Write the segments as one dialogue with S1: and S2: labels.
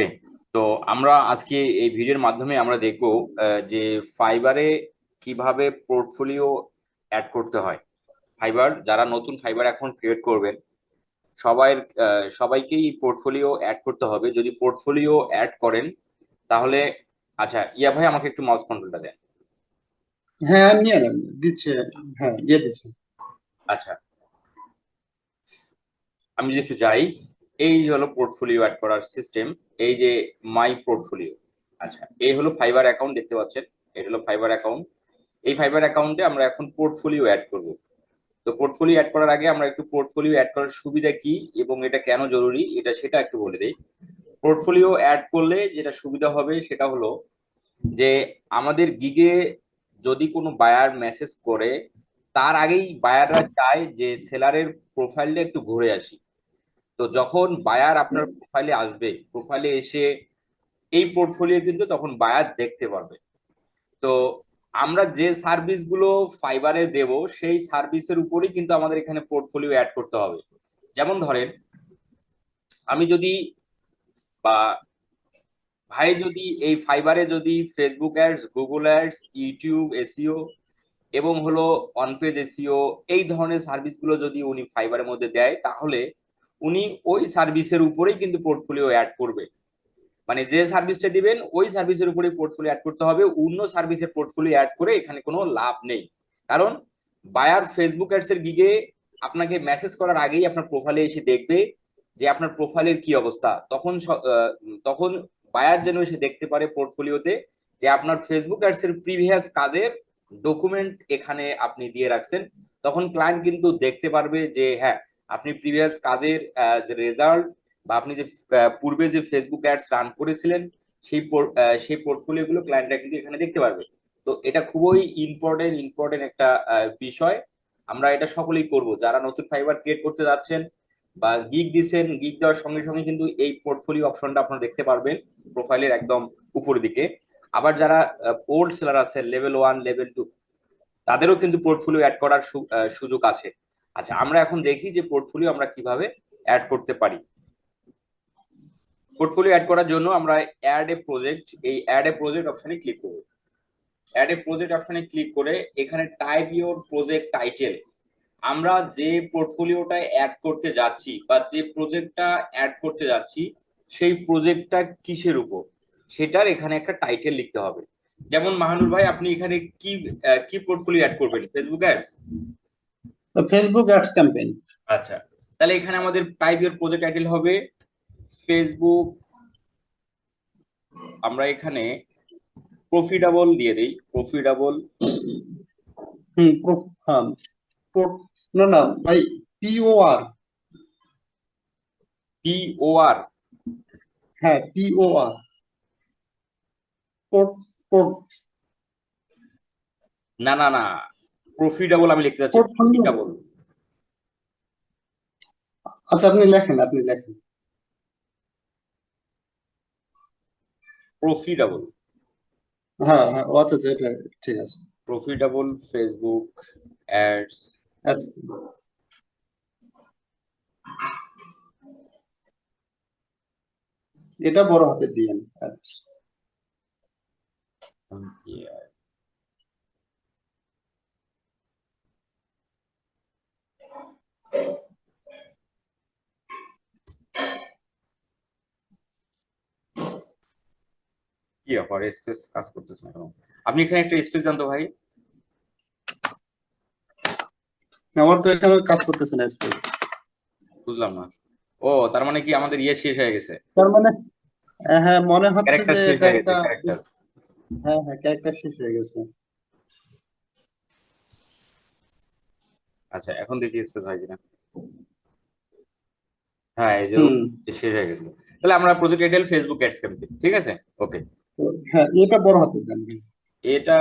S1: ওকে তো আমরা আজকে এই ভিডিওর মাধ্যমে আমরা দেখব যে ফাইবারে কীভাবে পোর্টফোলিও অ্যাড করতে হয়। ফাইবার যারা নতুন ফাইবার এখন ক্রিয়েট করবেন সবাই সবাইকেই পোর্টফোলিও অ্যাড করতে হবে। যদি পোর্টফোলিও অ্যাড করেন তাহলে আচ্ছা ইয়া ভাই আমাকে একটু মাউস কন্ট্রোলটা দেন।
S2: হ্যাঁ নিয়ে নেন দিচ্ছে হ্যাঁ দিয়ে দিচ্ছে।
S1: আচ্ছা। আমি যদি একটু যাই এই যে হলো পোর্টফোলিও অ্যাড করার সিস্টেম এই যে মাই পোর্টফোলিও আচ্ছা এই হলো ফাইবার অ্যাকাউন্ট দেখতে পাচ্ছেন, এটা হলো ফাইবার অ্যাকাউন্ট এই ফাইবার অ্যাকাউন্টে আমরা এখন পোর্টফোলিও অ্যাড করব। তো পোর্টফোলিও অ্যাড করার আগে আমরা একটু পোর্টফোলিও অ্যাড করার সুবিধা কি এবং এটা কেন জরুরি, এটা সেটা একটু বলে দেই। পোর্টফোলিও অ্যাড করলে যেটা সুবিধা হবে সেটা হলো যে আমাদের গিগে যদি কোনো বায়ার মেসেজ করে, তার আগেই বায়াররা চায় যে সেলারের প্রোফাইলটা একটু ঘুরে আসি। তো যখন বায়ার আপনার প্রোফাইলে আসবে প্রোফাইলে এসে এই পোর্টফোলিও কিন্তু তখন বায়ার দেখতে পারবে। তো আমরা যে সার্ভিস সার্ভিসগুলো ফাইবারে দেব, সেই সার্ভিসের উপরেই কিন্তু আমাদের এখানে পোর্টফোলিও অ্যাড করতে হবে। যেমন ধরেন, আমি যদি বা ভাই যদি এই ফাইবারে যদি Facebook ads Google ads YouTube SEO এবং হলো অনপেজ এসিও এই ধরনের সার্ভিসগুলো যদি উনি ফাইবারের মধ্যে দেয়, তাহলে উনি ওই সার্ভিসের উপরেই কিন্তু পোর্টফোলিও অ্যাড করবে। মানে যে সার্ভিসটা দিবেন, ওই সার্ভিসের উপরেই পোর্টফোলিও অ্যাড করতে হবে। অন্য সার্ভিসের পোর্টফোলিও অ্যাড করে এখানে কোনো লাভ নেই। কারণ বায়ার ফেসবুক অ্যাডস এর গিগে আপনাকে মেসেজ করার আগেই আপনার প্রোফাইলে এসে দেখবে যে আপনার প্রোফাইলের কি অবস্থা। তখন তখন বায়ার যেন এসে দেখতে পারে পোর্টফোলিওতে যে আপনার ফেসবুক অ্যাডস এর প্রিভিয়াস কাজের ডকুমেন্ট এখানে আপনি দিয়ে রাখছেন। তখন ক্লায়েন্ট কিন্তু দেখতে পারবে যে হ্যাঁ আপনি প্রিভিয়াস কাজের যে রেজাল্ট বা আপনি যে পূর্বে যে ফেসবুক অ্যাডস রান করেছিলেন, সেই সেই পোর্টফোলিও গুলো ক্লায়েন্টরা কিন্তু এখানে দেখতে পারবে। তো এটা খুবই ইম্পর্টেন্ট ইম্পর্টেন্ট একটা বিষয়। আমরা এটা সকলেই করব। যারা নতুন ফাইবার ক্রিয়েট করতে যাচ্ছেন বা গিগ দিছেন গিগ দেওয়ার সঙ্গে সঙ্গে কিন্তু এই পোর্টফোলিও অপশনটা আপনারা দেখতে পারবেন প্রোফাইলের একদম উপরের দিকে। আবার যারা ওল্ড সেলার আছে লেভেল ওয়ান লেভেল টু তাদেরও কিন্তু পোর্টফোলিও অ্যাড করার সুযোগ আছে। আচ্ছা আমরা এখন দেখি যে পোর্টফোলিও আমরা কীভাবে অ্যাড করতে পারি। পোর্টফোলিও অ্যাড করার জন্য আমরা অ্যাড এ প্রজেক্ট এই অ্যাড এ প্রজেক্ট অপশনে ক্লিক করব। অ্যাড এ প্রজেক্ট অপশনে ক্লিক করে এখানে টাইপ ইওর প্রজেক্ট টাইটেল আমরা যে পোর্টফোলিওটা অ্যাড করতে যাচ্ছি বা যে প্রজেক্টটা অ্যাড করতে যাচ্ছি, সেই প্রজেক্টটা কিসের উপর? সেটার এখানে একটা টাইটেল লিখতে হবে। যেমন মাহানুর ভাই, আপনি এখানে কি কি পোর্টফোলিও অ্যাড করবেন? Facebook ads
S2: Facebook ads campaign
S1: আচ্ছা তাহলে এখানে আমাদের টাইপ ইওর প্রজেক্ট টাইটেল হবে ফেসবুক আমরা এখানে প্রফিটেবল দিয়ে দেই প্রফিটেবল
S2: হুম হ্যাঁ না না ভাই পিওআর
S1: পি ও আর
S2: হ্যাঁ পিওআর
S1: না না না প্রফিটেবল আমি লিখতে চাচ্ছি প্রফিটেবল
S2: আচ্ছা আপনি লেখেন আপনি লেখেন।
S1: প্রফিটেবল
S2: হ্যাঁ হ্যাঁ আচ্ছা আচ্ছা এটা ঠিক আছে।
S1: Profitable Facebook ads.
S2: এটা বড় হাতে দিয়েন ads।
S1: কি ব্যাপার স্পেস কাজ করতেছে? না আপনি এখানে একটা স্পেস জানতো ভাই?
S2: আমার তো এখানে কাজ করতেছে না স্পেস
S1: বুঝলাম না। ও তার মানে কি আমাদের ইয়ে শেষ হয়ে গেছে?
S2: তার মানে হ্যাঁ মনে হচ্ছে যে এটা একটা হ্যাঁ হ্যাঁ ক্যারেক্টার শেষ হয়ে গেছে।
S1: আচ্ছা এখন দেখি স্পেস হয় কিনা। হ্যাঁ এই যে শেষ হয়ে গেছিল তাহলে আমরা project title Facebook ads campaign ঠিক আছে? ওকে
S2: হ্যাঁ এটা বড় হাতে দেন
S1: এটা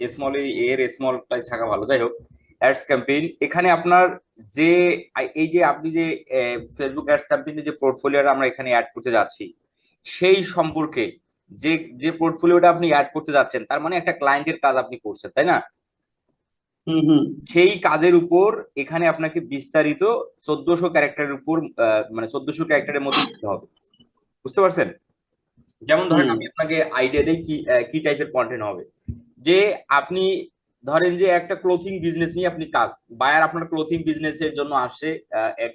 S1: স্মল এর স্মলটাই থাকা ভালো। যাই হোক অ্যাডস ক্যাম্পেইন এখানে আপনার যে এই যে আপনি যে ফেসবুক অ্যাডস ক্যাম্পেইনে যে পোর্টফোলিওটা আমরা এখানে অ্যাড করতে যাচ্ছি সেই সম্পর্কে যে যে পোর্টফোলিওটা আপনি অ্যাড করতে যাচ্ছেন তার মানে একটা ক্লায়েন্টের কাজ আপনি করছেন তাই না? সেই কাজের উপর এখানে আপনাকে বিস্তারিত চোদ্দশো ক্যারেক্টারের উপর মানে চোদ্দশো ক্যারেক্টারের মধ্যে দিতে হবে। বুঝতে পারছেন? যেমন ধরেন আমি আপনাকে আইডিয়া দিই কি কি টাইপের কন্টেন্ট হবে। যে আপনি ধরেন যে একটা ক্লোথিং বিজনেস নিয়ে আপনি কাজ বায়ার আপনার ক্লোথিং বিজনেসের জন্য আসে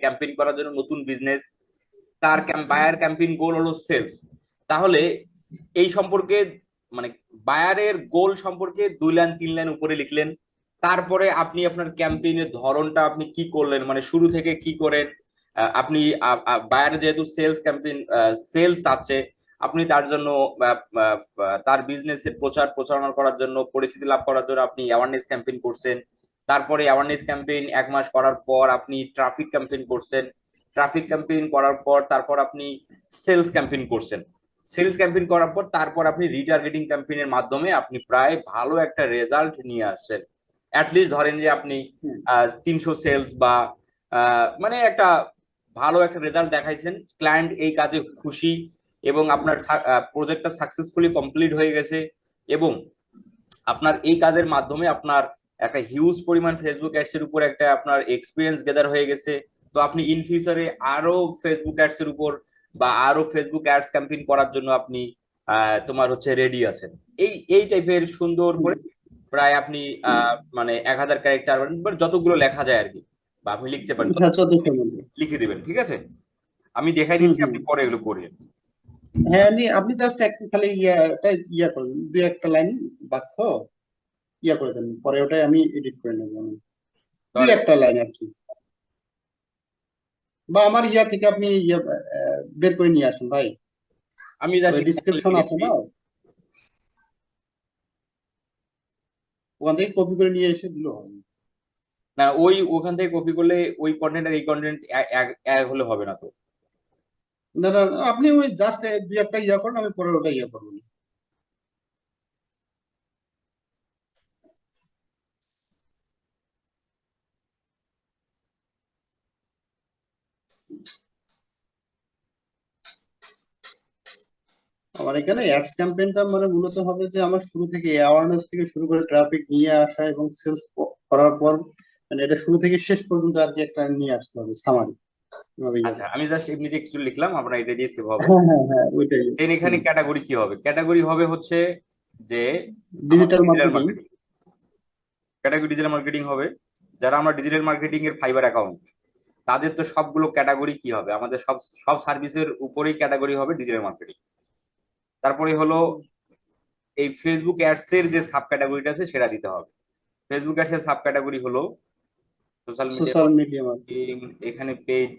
S1: ক্যাম্পেইন করার জন্য নতুন বিজনেস তার বায়ার ক্যাম্পেইন গোল হলো সেলস তাহলে এই সম্পর্কে মানে বায়ারের গোল সম্পর্কে দুই লাইন তিন লাইন উপরে লিখলেন। তারপরে আপনি আপনার ক্যাম্পেইনের ধরনটা আপনি কি করলেন মানে শুরু থেকে কি করেন আপনি বায়ার যেহেতু সেলস ক্যাম্পেইন সেলস আছে আপনি তার জন্য তার বিজনেসের প্রচার প্রচারণা করার জন্য পরিচিতি লাভ করার জন্য আপনি অ্যাওয়ারনেস ক্যাম্পেইন করছেন। তারপরে অ্যাওয়ারনেস ক্যাম্পেইন এক মাস করার পর আপনি ট্রাফিক ক্যাম্পেইন করছেন। ট্রাফিক ক্যাম্পেইন করার পর তারপর আপনি সেলস ক্যাম্পেইন করছেন। সেলস ক্যাম্পেইন করার পর তারপর আপনি রিটার্গেটিং ক্যাম্পেইনের মাধ্যমে আপনি প্রায় ভালো একটা রেজাল্ট নিয়ে আসছেন। অ্যাটলিস্ট ধরেন যে আপনি। তিনশো সেলস বা মানে একটা ভালো একটা রেজাল্ট দেখাইছেন। ক্লায়েন্ট এই কাজে খুশি। এবং আপনার প্রজেক্টটা সাকসেসফুলি কমপ্লিট হয়ে গেছে এবং আপনার এই কাজের মাধ্যমে আপনার একটা হিউজ পরিমাণ ফেসবুক অ্যাডস এর উপর একটা আপনার এক্সপিরিয়েন্স গেদার হয়ে গেছে। তো আপনি ইন ফিউচারে আরও ফেসবুক অ্যাডস এর উপর বা আরও ফেসবুক অ্যাডস ক্যাম্পেইন করার জন্য আপনি তোমার হচ্ছে রেডি আছেন। এই এই টাইপের সুন্দর করে প্রায় আপনি মানে এক হাজার ক্যারেক্টার যতগুলো লেখা যায় আর কি বা আপনি লিখতে পারেন। লিখে দিবেন। ঠিক আছে? আমি দেখাই দিচ্ছি আপনি পরে এগুলো করিয়ে
S2: হ্যাঁ নি আপনি জাস্ট একটু খালি ইয়াটা ইয়া করেন দুই একটা লাইন বাক্য ইয়া করে দেন। পরে ওটাই আমি এডিট করে নেব। আমি দুই একটা লাইন আর কি। বা আমার ইয়া থেকে আপনি ইয়া বের করে নিয়ে আসুন ভাই।
S1: আমি
S2: ডিসক্রিপশন আছে না? ওখান থেকে কপি করে নিয়ে এসে দিলেও হবে
S1: না ওই ওখান থেকে কপি করলে ওই কন্টেন্ট আর এই কন্টেন্ট এক হলে হবে না তো।
S2: না না আপনি ওই জাস্ট দুই একটা ইয়া করেন, আমি পরের ওটা ইয়া করব। আমার এখানে অ্যাডস ক্যাম্পেইনটা মানে মূলত হবে যে আমার শুরু থেকে অ্যাওয়ারনেস থেকে শুরু করে ট্রাফিক নিয়ে আসা এবং সেলস করার পর মানে এটা শুরু থেকে শেষ পর্যন্ত আর কি একটা নিয়ে আসতে হবে সামারি
S1: আচ্ছা আমি জাস্ট এমনিতে কিছু লিখলাম আমরা এটা দিয়ে সেভ হবে।
S2: হ্যাঁ হ্যাঁ হ্যাঁ ওইটাই।
S1: দেন এখানে ক্যাটাগরি কি হবে? ক্যাটাগরি হবে হচ্ছে যে
S2: digital marketing
S1: category digital marketing হবে যারা আমরা ডিজিটাল মার্কেটিং এর ফাইবার অ্যাকাউন্ট তাদের তো সবগুলো ক্যাটাগরি কি হবে? আমাদের সব সব সার্ভিসের উপরেই ক্যাটাগরি হবে ডিজিটাল মার্কেটিং তারপরে হলো এই ফেসবুক অ্যাডস এর যে সাব ক্যাটাগরিটা আছে সেটা দিতে হবে। ফেসবুক অ্যাডস এর সাব ক্যাটাগরি হলো সোশ্যাল মিডিয়া
S2: সোশ্যাল মিডিয়া
S1: এখানে পেজ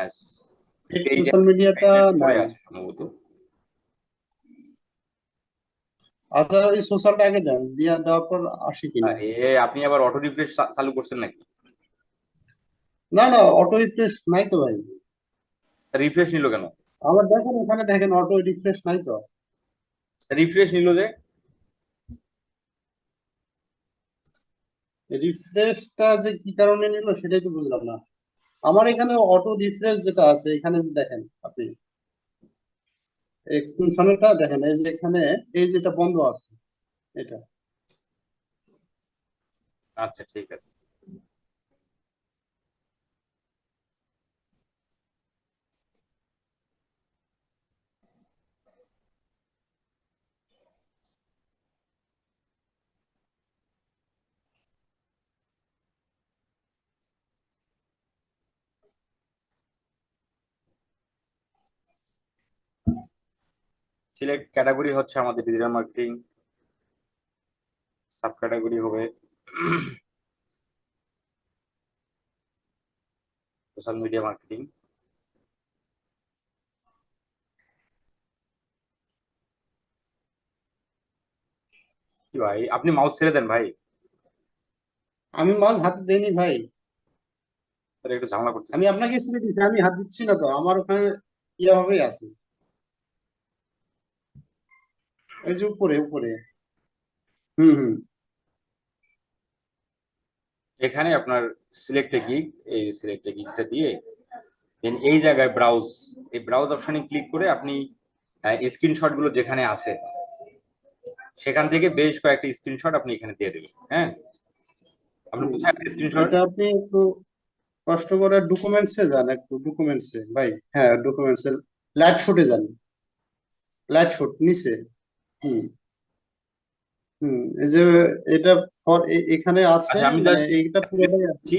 S2: সোশ্যাল মিডিয়াটা নাই।
S1: সম্ভবত।
S2: আচ্ছা ওই সোশ্যালটা আগে দেন দিয়া দেওয়ার পর আসি কিনা।
S1: আরে আপনি আবার অটো রিফ্রেশ চালু করছেন নাকি?
S2: না না অটো রিফ্রেশ নাই তো ভাই।
S1: রিফ্রেশ নিল কেন?
S2: আবার দেখেন ওখানে দেখেন অটো রিফ্রেশ নাই তো।
S1: রিফ্রেশ নিল যে?
S2: রিফ্রেশটা যে কি কারণে নিল সেটাই তো বুঝলাম না। আমার এখানে অটো রিফ্রেশ যেটা আছে, এখানে দেখেন আপনি। এক্সটেনশনটা দেখেন, এই যে এখানে, এই যেটা বন্ধ আছে, এটা।
S1: আচ্ছা ঠিক আছে। সিলেক্ট ক্যাটাগরি হচ্ছে আমাদের ডিজিটাল মার্কেটিং সাব ক্যাটাগরি হবে সোশ্যাল মিডিয়া মার্কেটিং কি ভাই আপনি মাউস ছেড়ে দেন ভাই।
S2: আমি মাছ হাতে দেইনি ভাই।
S1: তাহলে একটু ঝামেলা করতেছি।
S2: আমি আপনাকে ছেড়ে দিচ্ছি আমি হাত দিচ্ছি না তো আমার ওখানে ইয়ে ভাবেই আছে। এই যে উপরে উপরে। হুম হুম।
S1: এখানে আপনার সিলেক্ট গিগ এই সিলেক্ট গিগটা দিয়ে দেন এই জায়গায় ব্রাউজ এই ব্রাউজ অপশনে ক্লিক করে আপনি স্ক্রিনশটগুলো যেখানে আছে সেখান থেকে বেশ কয়েকটা স্ক্রিনশট আপনি এখানে দিয়ে দেবেন হ্যাঁ? আপনি কোথায় স্ক্রিনশট
S2: আপনি একটু কষ্ট করে ডকুমেন্টসে যান একটু ডকুমেন্টসে ভাই হ্যাঁ ডকুমেন্টসে লাইট শুটে যান। লাইট শুট নিচে। হুম। হুম এই যে এটা এখানে আছে
S1: আচ্ছা, আমি
S2: মানে
S1: just-
S2: এইটা পুরোটাই আছে।
S1: জি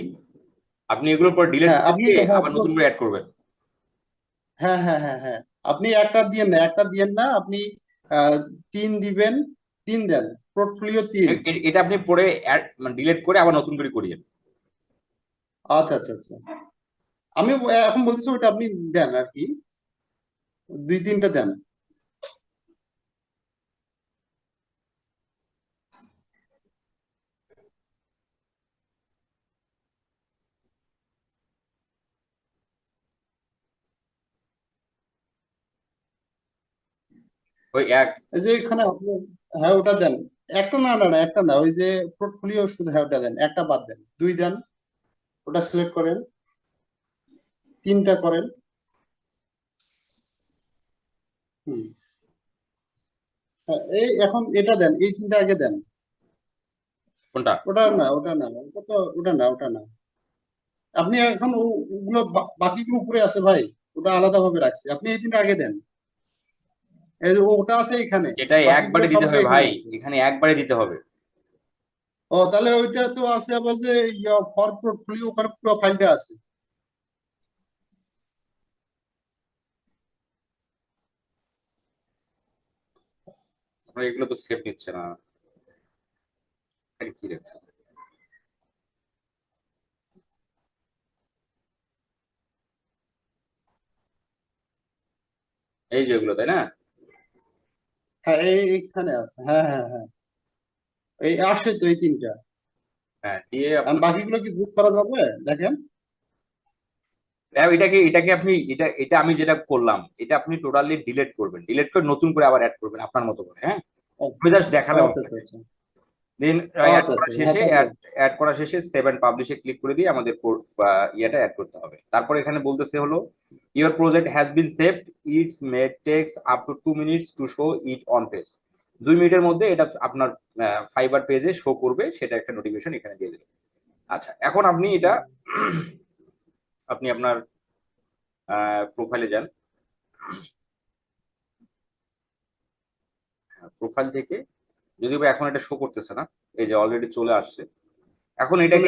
S1: আপনি এগুলোর পর ডিলিট
S2: হ্যাঁ, আপনি
S1: দিয়ে আবার নতুন করে অ্যাড করবেন।
S2: হ্যাঁ হ্যাঁ হ্যাঁ হ্যাঁ আপনি একটা দিয়েন না একটা দিয়েন না আপনি আহ, তিন দিবেন তিন দেন পোর্টফোলিও তিন।
S1: এ- এ- এটা আপনি পরে অ্যাড মানে ডিলিট করে আবার নতুন করে করিয়েন
S2: আচ্ছা আচ্ছা আচ্ছা। আমি এখন বলতেছি ওটা আপনি দেন আর কি। দুই তিনটা দেন।
S1: ওই এক
S2: যে এখানে আপনি হ্যাঁ ওটা দেন একটা না না একটা না ওই যে পোর্টফোলিও শুধু হ্যাঁ ওটা দেন একটা বাদ দেন দুই দেন ওটা সিলেক্ট করেন তিনটা করেন হুম হ্যাঁ, এই এখন এটা দেন এই তিনটা আগে দেন।
S1: কোনটা?
S2: ওটা না ওটা না ওটা তো ওটা না ওটা না। আপনি এখন ওগুলো বাকিগুলো উপরে আছে ভাই ওটা আলাদা ভাবে রাখছি আপনি এই তিনটা আগে দেন। ওটা আছে এখানে।
S1: এটা একবারে দিতে হবে ভাই
S2: এখানে।
S1: একবারে দিতে হবে।
S2: ও তাহলে ওইটা তো আছে আবার যে ফর পোর্টফোলিও ওখানে পুরো ফাইলটা আছে।
S1: এগুলো তো সেভ নিচ্ছে না। কি দেখছে এই যেগুলো তাই না?
S2: হ্যাঁ এই এইখানে আছে। হ্যাঁ হ্যাঁ হ্যাঁ। এই আসে তো এই তিনটা।
S1: হ্যাঁ দিয়ে
S2: আর বাকিগুলো কি যোগ করা যাবে? দেখেন।
S1: হ্যাঁ, এটাকে এটাকে আপনি এটা এটা আমি যেটা করলাম এটা আপনি টোটালি ডিলিট করবেন। ডিলিট করে নতুন করে আবার অ্যাড করবেন আপনার মতো করে হ্যাঁ? আমি জাস্ট দেখালাম
S2: আচ্ছা আচ্ছা আচ্ছা।
S1: দেন
S2: আচ্ছা,
S1: অ্যাড
S2: আচ্ছা, হ্যাঁ,
S1: শেষে? অ্যাড করা শেষে সেভ এন্ড পাবলিশে ক্লিক করে দিয়ে আমাদের ইয়েটা অ্যাড করতে হবে। তারপর এখানে বলতেছে হলো your project has been saved it's may takes up to two minutes to show it on page দুই মিনিটের মধ্যে এটা আপনার ফাইবার পেজে শো করবে সেটা একটা নোটিফিকেশন এখানে দিয়ে দেবে। আচ্ছা এখন আপনি এটা আপনি আপনার প্রোফাইলে যান। প্রোফাইল থেকে যদিও বা এখন এটা শো করতেছে না এই যে অলরেডি চলে আসছে। এখন এটাকে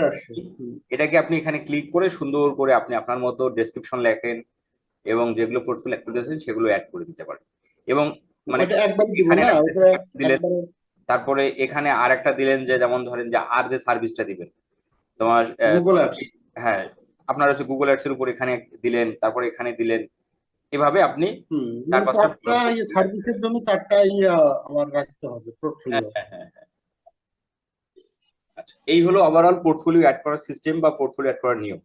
S1: এটাকে আপনি এখানে ক্লিক করে সুন্দর করে আপনি আপনার মতো ডেসক্রিপশন লেখেন এবং যেগুলো পোর্টফোলিও অ্যাড করতেছেন সেগুলো অ্যাড করে দিতে পারেন। এবং মানে দিলেন তারপরে এখানে আর একটা দিলেন যে যেমন ধরেন যে আর যে সার্ভিসটা দিবেন। তোমার হ্যাঁ আপনার হচ্ছে গুগল অ্যাডস এর উপর এখানে দিলেন তারপরে এখানে দিলেন এভাবে আপনি চার
S2: মানে
S1: পাঁচটা
S2: সার্ভিসের জন্য চারটা আমার রাখতে হবে পোর্টফোলিও
S1: হ্যাঁ হ্যাঁ হ্যাঁ। আচ্ছা এই হলো ওভারঅল পোর্টফোলিও অ্যাড করার সিস্টেম বা পোর্টফোলিও অ্যাড করার নিয়ম